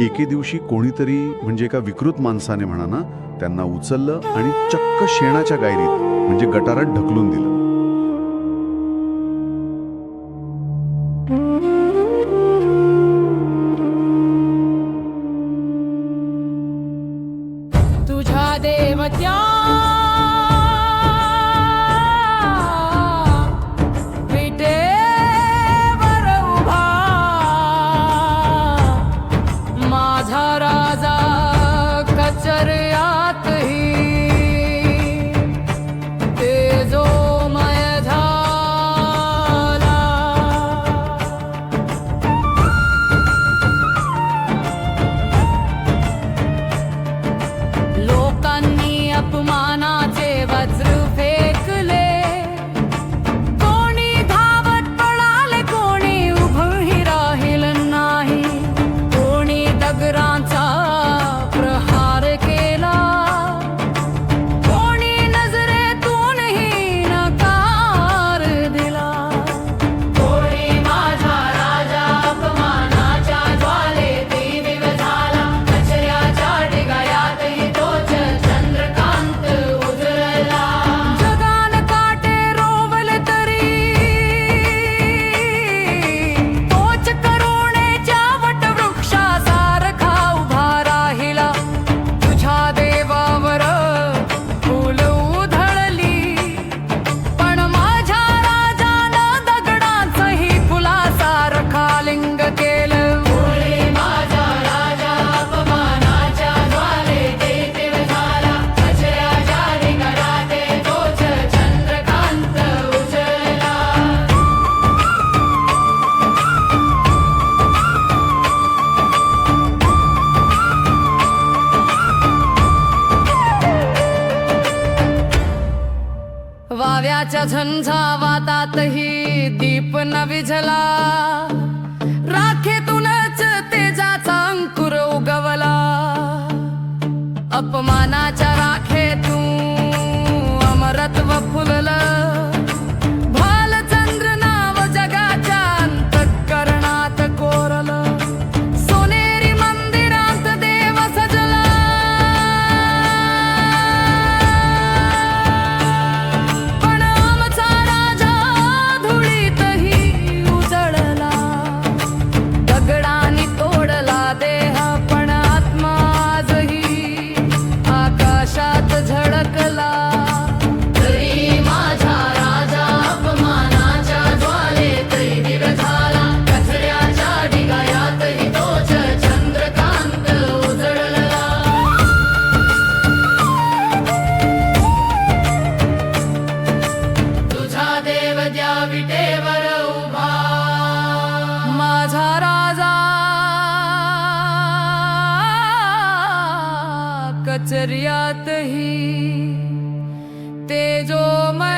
एके दिवशी कोणीतरी म्हणजे एका विकृत माणसाने म्हणा ना त्यांना उचललं आणि चक्क शेणाच्या गायरीत म्हणजे गटारात ढकलून दिलं. Radharam. नव्याच्या झंझा वातातही दीप न विझला राखेतूनच तेजाचा अंकुर उगवला. अपमानाच्या आश्चर्यातही तेजोमय